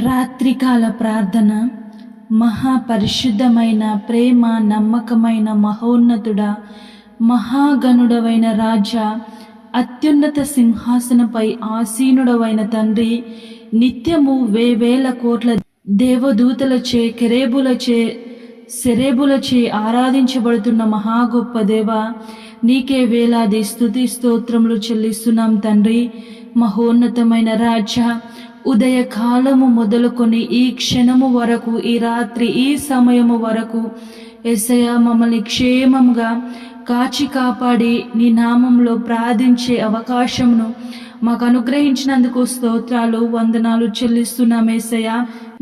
రాత్రికాల ప్రార్థన మహాపరిశుద్ధమైన ప్రేమ నమ్మకమైన మహోన్నతుడ మహాగణుడవైన రాజా అత్యున్నత సింహాసనపై ఆసీనుడవైన తండ్రి నిత్యము వేవేల కోట్ల దేవదూతలచే కెరేబులచే సెరేబులచే ఆరాధించబడుతున్న మహా గొప్ప దేవ నీకే వేలాది స్థుతి స్తోత్రములు చెల్లిస్తున్నాం తండ్రి మహోన్నతమైన రాజా ఉదయకాలము మొదలుకొని ఈ క్షణము వరకు ఈ రాత్రి ఈ సమయము వరకు ఎసయ మమ్మల్ని క్షేమంగా కాచి కాపాడి నీ నామంలో ప్రార్థించే అవకాశమును మాకు అనుగ్రహించినందుకు స్తోత్రాలు వందనాలు చెల్లిస్తున్నాం ఏసయ్య.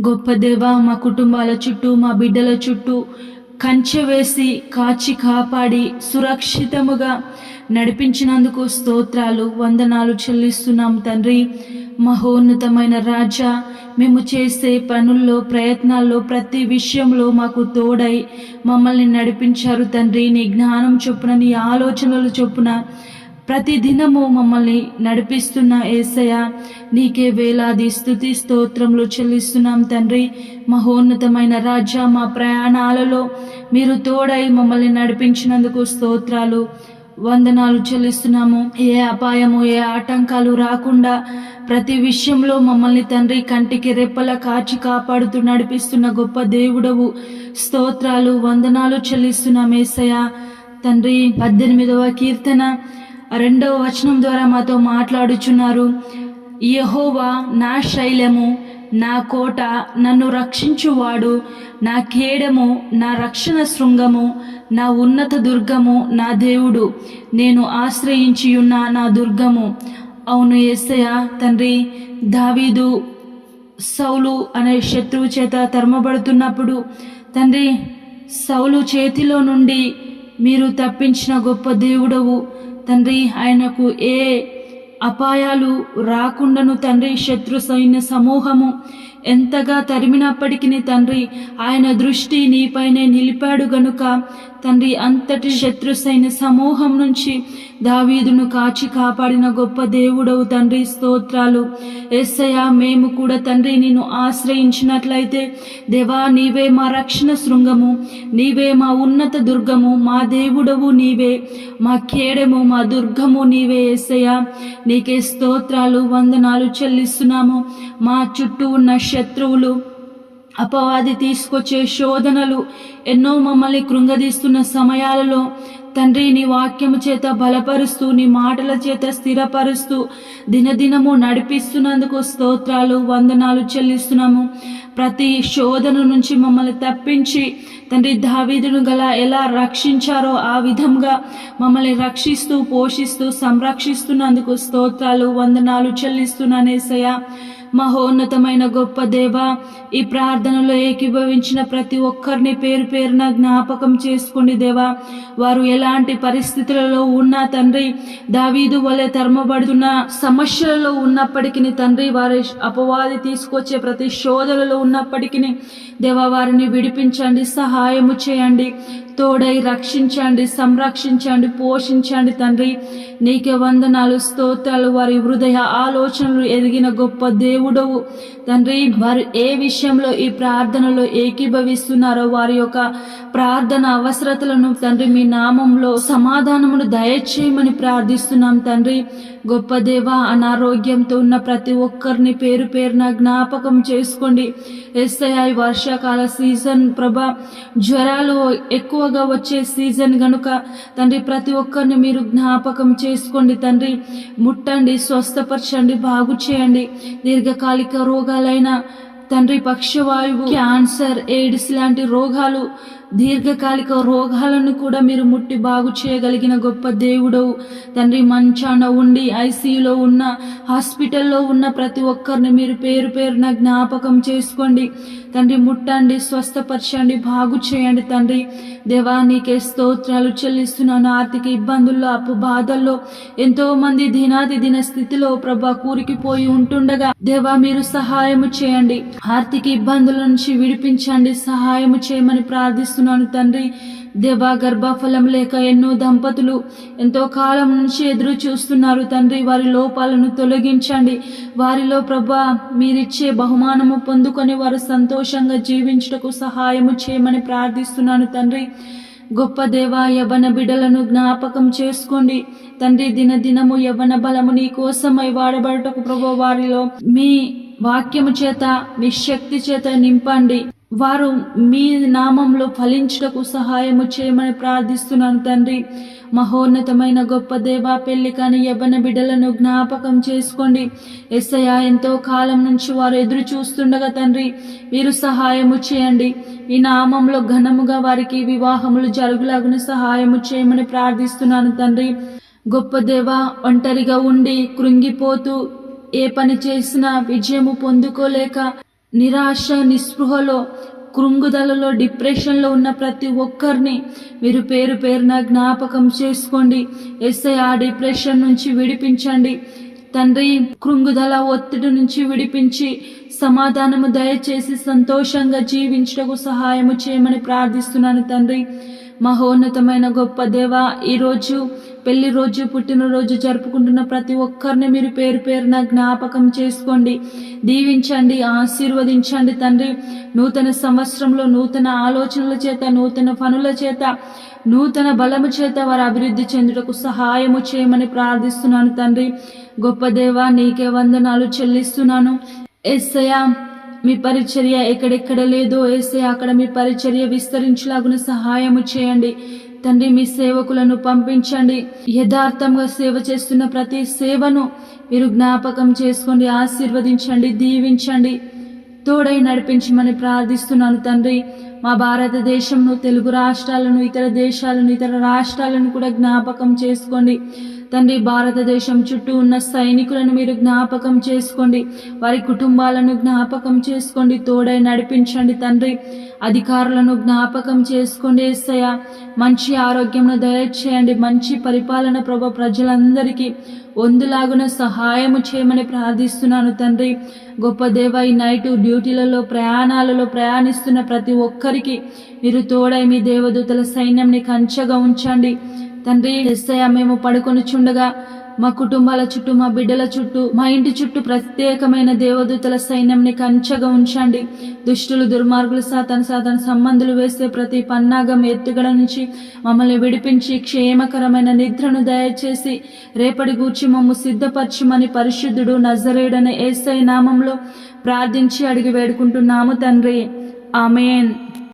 గొప్ప దేవ మా కుటుంబాల చుట్టూ మా బిడ్డల చుట్టూ కంచె వేసి కాచి కాపాడి సురక్షితముగా నడిపించినందుకు స్తోత్రాలు వందనాలు చెల్లిస్తున్నాం తండ్రి. మహోన్నతమైన రాజా మేము చేసే పనుల్లో ప్రయత్నాల్లో ప్రతి విషయంలో మాకు తోడై మమ్మల్ని నడిపించారు తండ్రి. నీ జ్ఞానం చొప్పున నీ ఆలోచనలు చొప్పున ప్రతి దినము మమ్మల్ని నడిపిస్తున్న ఏసయ నీకే వేలాది స్థుతి స్తోత్రములు చెల్లిస్తున్నాం తండ్రి. మహోన్నతమైన రాజా మా ప్రయాణాలలో మీరు తోడై మమ్మల్ని నడిపించినందుకు స్తోత్రాలు. వందనాలు చెల్లిస్తున్నాము. ఏ అపాయము ఏ ఆటంకాలు రాకుండా ప్రతి విషయంలో మమ్మల్ని తండ్రి కంటికి రెప్పల కాచి కాపాడుతూ నడిపిస్తున్న గొప్ప దేవుడవు. స్తోత్రాలు వందనాలు చెల్లిస్తున్నాం ఏసయ తండ్రి పద్దెనిమిదవ కీర్తన రెండవ వచనం ద్వారా మాతో మాట్లాడుచున్నారు. యహోవా నా శైలము నా కోట నన్ను రక్షించువాడు. నా కేడము నా రక్షణ శృంగము. నా ఉన్నత దుర్గము నా దేవుడు నేను ఆశ్రయించియున్న నా దుర్గము. అవును ఏసయ తండ్రి దావీదు సౌలు అనే శత్రువు చేత తరమబడుతున్నప్పుడు తండ్రి సౌలు చేతిలో నుండి మీరు తప్పించిన గొప్ప దేవుడవు. తండ్రి ఆయనకు ఏ అపాయాలు రాకుండాను తండ్రి శత్రు సైన్య సమూహము ఎంతగా తరిమినప్పటికీ తండ్రి ఆయన దృష్టి నీపైనే నిలిపాడు గనుక తండ్రి అంతటి శత్రు సైన్య సమూహం నుంచి దావీదును కాచి కాపాడిన గొప్ప దేవుడవు తండ్రి స్తోత్రాలు. ఎస్సయ మేము కూడా తండ్రి నిన్ను ఆశ్రయించినట్లయితే దేవా నీవే మా రక్షణ శృంగము నీవే మా ఉన్నత దుర్గము మా దేవుడవు నీవే మా కేడము మా దుర్గము నీవే ఎస్సయ నీకే స్తోత్రాలు వందనాలు చెల్లిస్తున్నాము. మా చుట్టూ ఉన్న శత్రువులు అపవాది తీసుకొచ్చే శోధనలు ఎన్నో మమ్మల్ని కృంగదీస్తున్న సమయాలలో తండ్రి నీ వాక్యము చేత బలపరుస్తూ నీ మాటల చేత స్థిరపరుస్తూ దినదినము నడిపిస్తున్నందుకు స్తోత్రాలు వందనాలు చెల్లిస్తున్నాము. ప్రతి శోధన నుంచి మమ్మల్ని తప్పించి తండ్రి దావీదును గల ఎలా రక్షించారో ఆ విధంగా మమ్మల్ని రక్షిస్తూ పోషిస్తూ సంరక్షిస్తున్నందుకు స్తోత్రాలు వందనాలు చెల్లిస్తున్నానేసయ్యా మహోన్నతమైన గొప్ప దేవ ఈ ప్రార్థనలో ఏకీభవించిన ప్రతి ఒక్కరిని పేరు పేరున జ్ఞాపకం చేసుకోండి దేవా. వారు ఎలాంటి పరిస్థితులలో ఉన్నా తండ్రి దావీదు వలె తరమబడుతున్న సమస్యలలో ఉన్నప్పటికీ తండ్రి వారి అపవాది తీసుకొచ్చే ప్రతి శోధనలో ఉన్నప్పటికీ దేవా వారిని విడిపించండి సహాయము చేయండి తోడై రక్షించండి సంరక్షించండి పోషించండి తండ్రి. నీకే వందనాలు స్తోత్రాలు వారి హృదయ ఆలోచనలు ఎదిగిన గొప్ప దేవుడవు. తండ్రి వారు ఏ విషయంలో ఈ ప్రార్థనలో ఏకీభవిస్తున్నారో వారి యొక్క ప్రార్థన అవసరతలను తండ్రి మీ నామంలో సమాధానమును దయచేయమని ప్రార్థిస్తున్నాం తండ్రి. గొప్ప దేవ అనారోగ్యంతో ఉన్న ప్రతి ఒక్కరిని పేరు పేరున జ్ఞాపకం చేసుకోండి. ఎస్ఐ వర్షాకాల సీజన్ ప్రభ జ్వరాలు ఎక్కువగా వచ్చే సీజన్ గనుక తండ్రి ప్రతి ఒక్కరిని మీరు జ్ఞాపకం చేసుకోండి తండ్రి. ముట్టండి స్వస్థపరచండి బాగు చేయండి. దీర్ఘకాలిక రోగాలైన తండ్రి పక్షవాయువు క్యాన్సర్ ఎయిడ్స్ లాంటి రోగాలు దీర్ఘకాలిక రోగాలను కూడా మీరు ముట్టి బాగు చేయగలిగిన గొప్ప దేవుడవు. తండ్రి మంచాన ఉండి ఐసీయూలో ఉన్న హాస్పిటల్లో ఉన్న ప్రతి ఒక్కరిని మీరు పేరు పేరున జ్ఞాపకం చేసుకోండి. తండ్రి ముట్టండి స్వస్థపరచండి బాగు చేయండి తండ్రి. దేవా నీకే స్తోత్రాలు చెల్లిస్తున్నాను. ఆర్థిక ఇబ్బందుల్లో అప్పు బాధల్లో ఎంతో మంది దినాది దిన స్థితిలో ప్రభా కూరికిపోయి ఉంటుండగా దేవా మీరు సహాయము చేయండి. ఆర్థిక ఇబ్బందుల నుంచి విడిపించండి. సహాయము చేయమని ప్రార్థిస్తున్నాను. ప్రార్థిస్తున్నాను తండ్రి. దేవా గర్భఫలం లేక ఎన్నో దంపతులు ఎంతో కాలం నుంచి ఎదురు చూస్తున్నారు తండ్రి. వారి లోపాలను తొలగించండి. వారిలో ప్రభా మీరిచ్చే బహుమానము పొందుకొని వారు సంతోషంగా జీవించుటకు సహాయము చేయమని ప్రార్థిస్తున్నాను తండ్రి. గొప్ప దేవ యవన బిడలను జ్ఞాపకం చేసుకోండి. తండ్రి దినదినము యవన బలము నీ కోసమై వాడబడటకు ప్రభు వారిలో మీ వాక్యము చేత మీ శక్తి చేత నింపండి. వారు మీ నామంలో ఫలించుటకు సహాయము చేయమని ప్రార్థిస్తున్నాను తండ్రి. మహోన్నతమైన గొప్ప దేవా పెళ్ళి కాని యవ్వన బిడ్డలను జ్ఞాపకం చేసుకోండి. ఎస్ఐయా ఎంతో కాలం నుంచి వారు ఎదురు చూస్తుండగా తండ్రి మీరు సహాయము చేయండి. ఈ నామంలో ఘనముగా వారికి వివాహములు జరుగులాగున సహాయము చేయమని ప్రార్థిస్తున్నాను తండ్రి. గొప్ప దేవ ఒంటరిగా ఉండి కృంగిపోతూ ఏ పని చేసినా విజయము పొందుకోలేక నిరాశ నిస్పృహలో కృంగుదలలో డిప్రెషన్లో ఉన్న ప్రతి ఒక్కరిని మీరు పేరు పేరున జ్ఞాపకం చేసుకోండి. ఎస్ఐ ఆ డిప్రెషన్ నుంచి విడిపించండి. తండ్రి కృంగుదల ఒత్తిడి నుంచి విడిపించి సమాధానము దయచేసి సంతోషంగా జీవించటకు సహాయము చేయమని ప్రార్థిస్తున్నాను తండ్రి. మహోన్నతమైన గొప్ప దేవ ఈరోజు పెళ్ళి రోజు పుట్టినరోజు జరుపుకుంటున్న ప్రతి ఒక్కరిని మీరు పేరు పేరున జ్ఞాపకం చేసుకోండి. దీవించండి ఆశీర్వదించండి తండ్రి. నూతన సంవత్సరంలో నూతన ఆలోచనల చేత నూతన పనుల చేత నూతన బలము చేత వారు అభివృద్ధి చెందుటకు సహాయము చేయమని ప్రార్థిస్తున్నాను తండ్రి. గొప్ప దేవ నీకే వందనాలు చెల్లిస్తున్నాను. ఎస్సయా మీ పరిచర్య ఎక్కడెక్కడ లేదో ఏసే అక్కడ మీ పరిచర్య విస్తరించలాగున సహాయము చేయండి. తండ్రి మీ సేవకులను పంపించండి. యథార్థంగా సేవ చేస్తున్న ప్రతి సేవను మీరు జ్ఞాపకం చేసుకోండి ఆశీర్వదించండి దీవించండి. తోడై నడిపించమని ప్రార్థిస్తున్నాను తండ్రి. మా భారతదేశంను తెలుగు రాష్ట్రాలను ఇతర దేశాలను ఇతర రాష్ట్రాలను కూడా జ్ఞాపకం చేసుకోండి. తండ్రి భారతదేశం చుట్టూ ఉన్న సైనికులను మీరు జ్ఞాపకం చేసుకోండి. వారి కుటుంబాలను జ్ఞాపకం చేసుకోండి. తోడై నడిపించండి తండ్రి. అధికారులను జ్ఞాపకం చేసుకోండి ఏసయ్య. మంచి ఆరోగ్యంను దయచేయండి. మంచి పరిపాలన ప్రభ ప్రజలందరికీ వందులాగున సహాయము చేయమని ప్రార్థిస్తున్నాను తండ్రి. గొప్ప దేవ ఈ నైట్ డ్యూటీలలో ప్రయాణాలలో ప్రయాణిస్తున్న ప్రతి ఒక్కరికి మీరు తోడై మీ దేవదూతల సైన్యంని కంచగా ఉంచండి. తండ్రి ఎస్ఐ మేము పడుకొని చుండగా మా కుటుంబాల చుట్టూ మా బిడ్డల చుట్టూ మా ఇంటి చుట్టూ ప్రత్యేకమైన దేవదూతల సైన్యంని కంచగా ఉంచండి. దుష్టులు దుర్మార్గులు సాతన సాతన సంబంధులు వేసే ప్రతి పన్నాగం ఎత్తుగడ నుంచి మమ్మల్ని విడిపించి క్షేమకరమైన నిద్రను దయచేసి రేపటి గూర్చి మమ్ము సిద్ధపరచమని పరిశుద్ధుడు నజరేయుడనే ఏసై నామంలో ప్రార్థించి అడిగి వేడుకుంటున్నాము తండ్రి. ఆమెన్.